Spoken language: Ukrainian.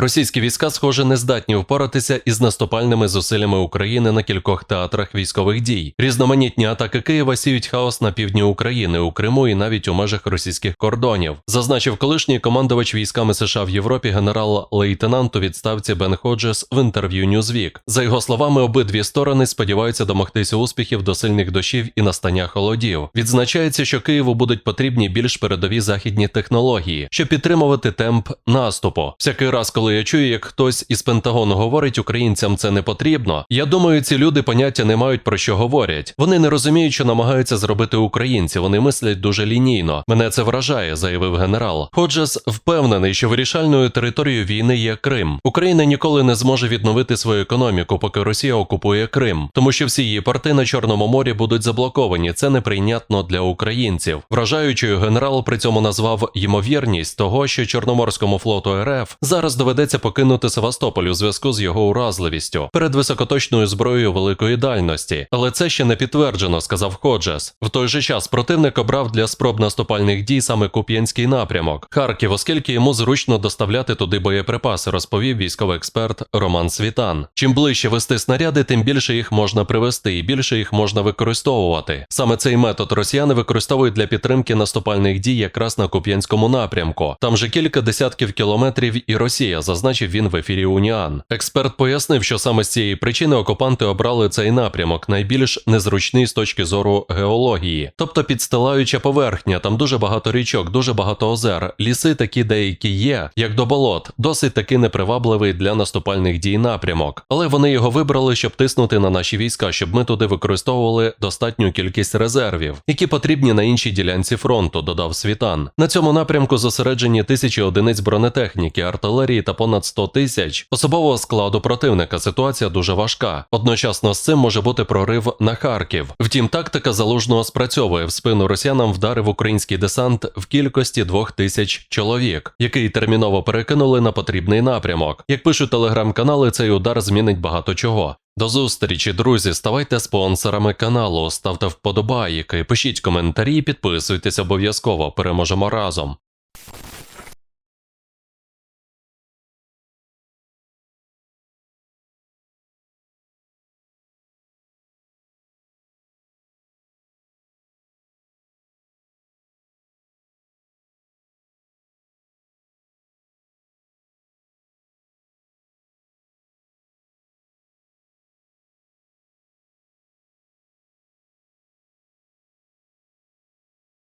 Російські війська, схоже, не здатні впоратися із наступальними зусиллями України на кількох театрах військових дій. Різноманітні атаки Києва сіють хаос на півдні України, у Криму і навіть у межах російських кордонів. Зазначив колишній командувач військами США в Європі генерал-лейтенант у відставці Бен Ходжес в інтерв'ю Newsweek. За його словами, обидві сторони сподіваються домогтися успіхів до сильних дощів і настання холодів. Відзначається, що Києву будуть потрібні більш передові західні технології, щоб підтримувати темп наступу. Всякий раз, коли я чую, як хтось із Пентагону говорить, українцям це не потрібно. Я думаю, ці люди поняття не мають про що говорять. Вони не розуміють, що намагаються зробити українці. Вони мислять дуже лінійно. Мене це вражає, заявив генерал. Ходжес впевнений, що вирішальною територією війни є Крим. Україна ніколи не зможе відновити свою економіку, поки Росія окупує Крим, тому що всі її порти на Чорному морі будуть заблоковані. Це неприйнятно для українців. Вражаючою генерал при цьому назвав ймовірність того, що Чорноморському флоту РФ зараз доведеться покинути Севастополь у зв'язку з його уразливістю перед високоточною зброєю великої дальності. Але це ще не підтверджено, сказав Ходжес. В той же час противник обрав для спроб наступальних дій саме Куп'янський напрямок Харків, оскільки йому зручно доставляти туди боєприпаси, розповів військовий експерт Роман Світан. Чим ближче вести снаряди, тим більше їх можна привести і більше їх можна використовувати. Саме цей метод росіяни використовують для підтримки наступальних дій якраз на Куп'янському напрямку. Там же кілька десятків кілометрів і Росія, зазначив він в ефірі Уніан. Експерт пояснив, що саме з цієї причини окупанти обрали цей напрямок найбільш незручний з точки зору геології, тобто підстилаюча поверхня. Там дуже багато річок, дуже багато озер. Ліси такі деякі є, як до болот, досить таки непривабливий для наступальних дій напрямок. Але вони його вибрали, щоб тиснути на наші війська, щоб ми туди використовували достатню кількість резервів, які потрібні на іншій ділянці фронту, додав Світан. На цьому напрямку зосереджені тисячі одиниць бронетехніки, артилерії та понад 100 тисяч особового складу противника. Ситуація дуже важка. Одночасно з цим може бути прорив на Харків. Втім, тактика залужного спрацьовує в спину росіянам вдарив український десант в кількості двох тисяч чоловік, який терміново перекинули на потрібний напрямок. Як пишуть телеграм-канали, цей удар змінить багато чого. До зустрічі, друзі. Ставайте спонсорами каналу, ставте вподобайки, пишіть коментарі, підписуйтесь обов'язково. Переможемо разом.